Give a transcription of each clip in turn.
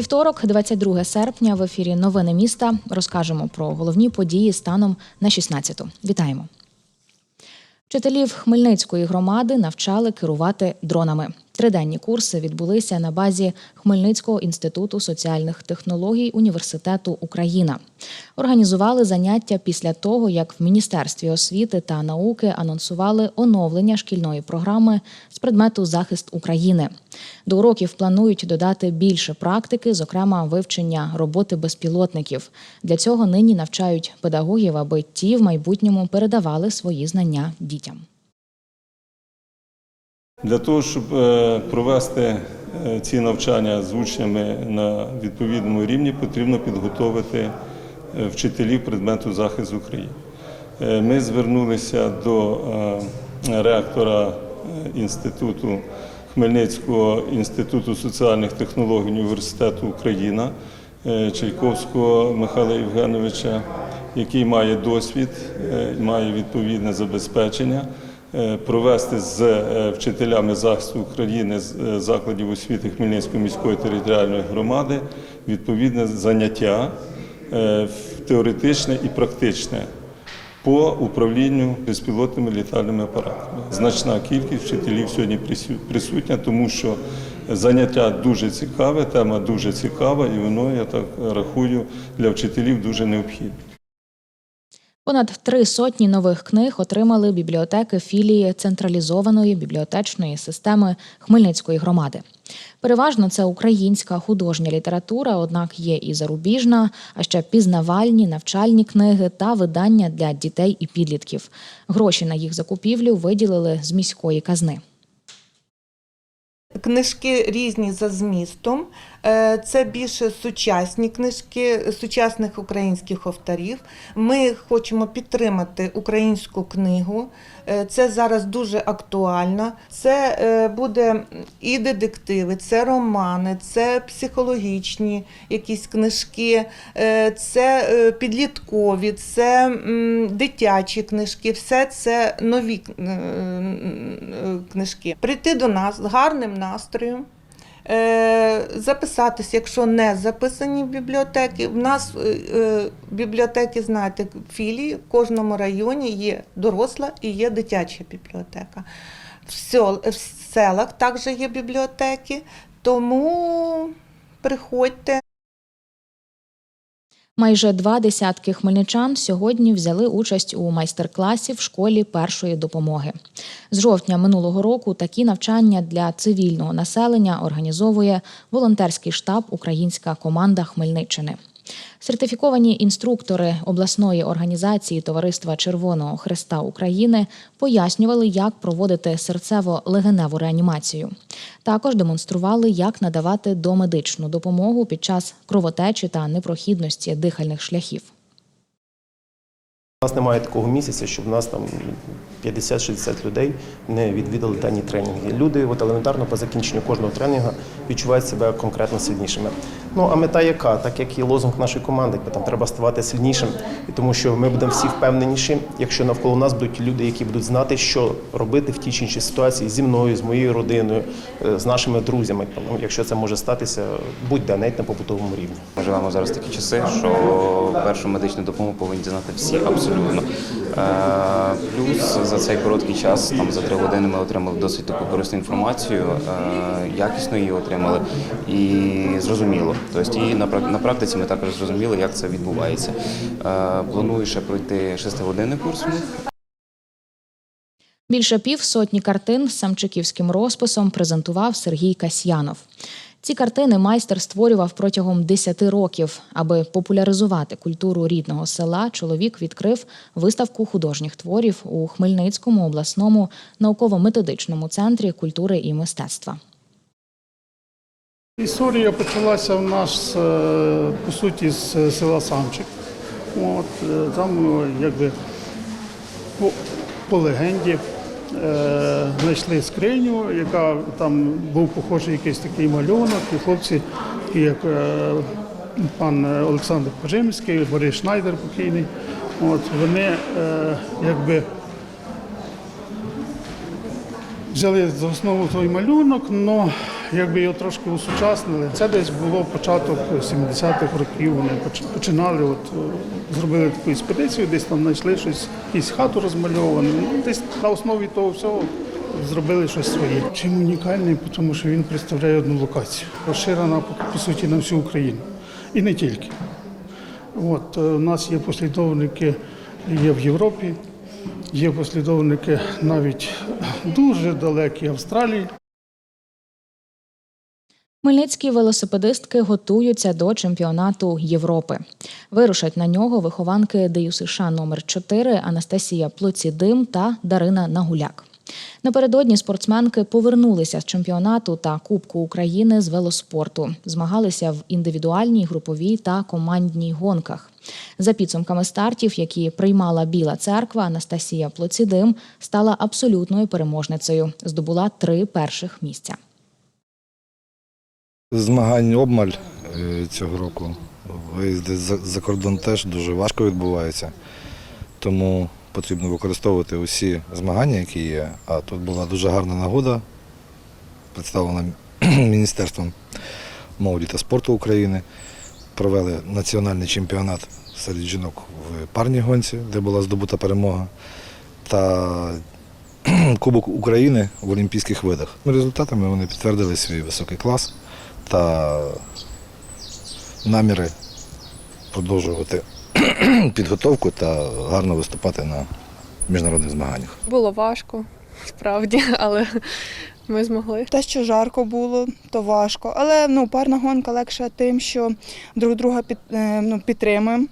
Вівторок, 22 серпня, в ефірі Новини міста розкажемо про головні події станом на 16-ту. Вітаємо. Вчителів Хмельницької громади навчали керувати дронами. Триденні курси відбулися на базі Хмельницького інституту соціальних технологій Університету Україна. Організували заняття після того, як в Міністерстві освіти та науки анонсували оновлення шкільної програми з предмету захист України. До уроків планують додати більше практики, зокрема вивчення роботи безпілотників. Для цього нині навчають педагогів, аби ті в майбутньому передавали свої знання дітям. Для того, щоб е, провести е, ці навчання з учнями на відповідному рівні, потрібно підготовити е, вчителів предмету захист України. Ми звернулися до ректора інституту Хмельницького інституту соціальних технологій Університету Україна е, Чайковського Михайла Євгеновича, який має досвід, е, має відповідне забезпечення е, провести з вчителями захисту України з закладів освіти Хмельницької міської територіальної громади відповідне заняття теоретичне і практичне по управлінню безпілотними літальними апаратами. Значна кількість вчителів сьогодні присутня, тому що заняття дуже цікаве, тема дуже цікава, і воно, я так рахую, для вчителів дуже необхідне. Понад три сотні нових книг отримали бібліотеки філії централізованої бібліотечної системи Хмельницької громади. Переважно це українська художня література, однак є і зарубіжна, а ще пізнавальні, навчальні книги та видання для дітей і підлітків. Гроші на їх закупівлю виділили з міської казни. Книжки різні за змістом. Е, Це більше сучасні книжки сучасних українських авторів. Ми хочемо підтримати українську книгу. Е, Це зараз дуже актуально. Це е, буде і детективи, це романи, це психологічні якісь книжки, це підліткові, це дитячі книжки. Все це нові книжки. Прийти до нас з гарним настроєм. Е, Записатись, якщо не записані в бібліотеки. В нас е, е, бібліотеки, знаєте, філії в кожному районі є доросла і є дитяча бібліотека. В селах також є бібліотеки, тому приходьте. Майже два десятки хмельничан сьогодні взяли участь у майстер-класі в школі першої допомоги. З жовтня минулого року такі навчання для цивільного населення організовує волонтерський штаб Українська команда Хмельниччини. Сертифіковані інструктори обласної організації Товариства Червоного Христа України пояснювали, як проводити серцево-легеневу реанімацію. Також демонстрували, як надавати домедичну допомогу під час кровотечі та непрохідності дихальних шляхів. У нас немає такого місяця, щоб в нас там 50-60 людей не відвідали дані тренінги. Люди от елементарно по закінченню кожного тренінгу відчувають себе конкретно сильнішими. Ну а мета яка? Так як і лозунг нашої команди, там треба ставати сильнішим, і тому що ми будемо всі впевненіші, якщо навколо нас будуть люди, які будуть знати, що робити в тій чи іншій ситуації зі мною, з моєю родиною, е, з нашими друзями. Ну, якщо це може статися, будь-де навіть на побутовому рівні. Ми живемо зараз такі часи, що першу медичну допомогу повинні знати всі абсолютно. Е, Плюс за цей короткий час, там за три години, ми отримали досить таку корисну інформацію, е, якісно її отримали і зрозуміло. Тобто і на практиці ми також зрозуміли, як це відбувається. Е, Планую ще пройти шестигодинний курс. Більше пів сотні картин з самчиківським розписом презентував Сергій Касьянов. Ці картини майстер створював протягом 10 років. Аби популяризувати культуру рідного села, чоловік відкрив виставку художніх творів у Хмельницькому обласному науково-методичному центрі культури і мистецтва. Історія почалася в нас е, по суті з села Самчик. От, е, там е, якби по, по легенді е, знайшли скриню, яка там був похожий якийсь такий малюнок, і хлопці, як е, пан Олександр Пожимський, Борис Шнайдер покійний. От, вони е, якби взяли за основу той малюнок, але якби його трошки усучаснили. Це десь було початок 70-х років. Вони починали, от е, зробили таку експедицію, десь там знайшли щось, якусь хату розмальовану. Ну, десь на основі того всього зробили щось своє. Чим унікальний, тому що він представляє одну локацію, розширена по, по суті на всю Україну. І не тільки. От, е, у нас є послідовники є в Європі, є послідовники навіть дуже далекі Австралії. Хмельницькі велосипедистки готуються до чемпіонату Європи. Вирушать на нього вихованки ДЮСШ номер 4 Анастасія Плоцідим та Дарина Нагуляк. Напередодні спортсменки повернулися з чемпіонату та Кубку України з велоспорту. Змагалися в індивідуальній, груповій та командній гонках. За підсумками стартів, які приймала Біла церква, Анастасія Плоцідим стала абсолютною переможницею. Здобула три перших місця. Змагань обмаль е, цього року. Виїзди за кордон теж дуже важко відбуваються. Тому потрібно використовувати усі змагання, які є. А тут була дуже гарна нагода, представлена Міністерством молоді та спорту України. Провели національний чемпіонат серед жінок в парній гонці, де була здобута перемога. Та Кубок України в олімпійських видах. Результатами вони підтвердили свій високий клас та наміри продовжувати підготовку та гарно виступати на міжнародних змаганнях. Було важко, справді, але ми змогли. Те, що жарко було, то важко. Але ну, парна гонка легша тим, що друг друга під, е, ну, підтримуємо.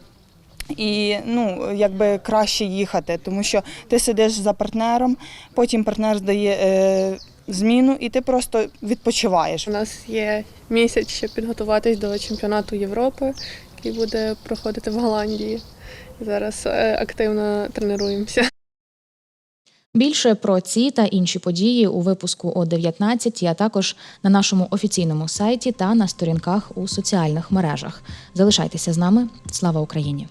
І ну, якби краще їхати, тому що ти сидиш за партнером, потім партнер здає е, зміну, і ти просто відпочиваєш. У нас є місяць, щоб підготуватись до чемпіонату Європи, який буде проходити в Голландії. Зараз е, активно тренуємося. Більше про ці та інші події у випуску о 19, а також на нашому офіційному сайті та на сторінках у соціальних мережах. Залишайтеся з нами. Слава Україні!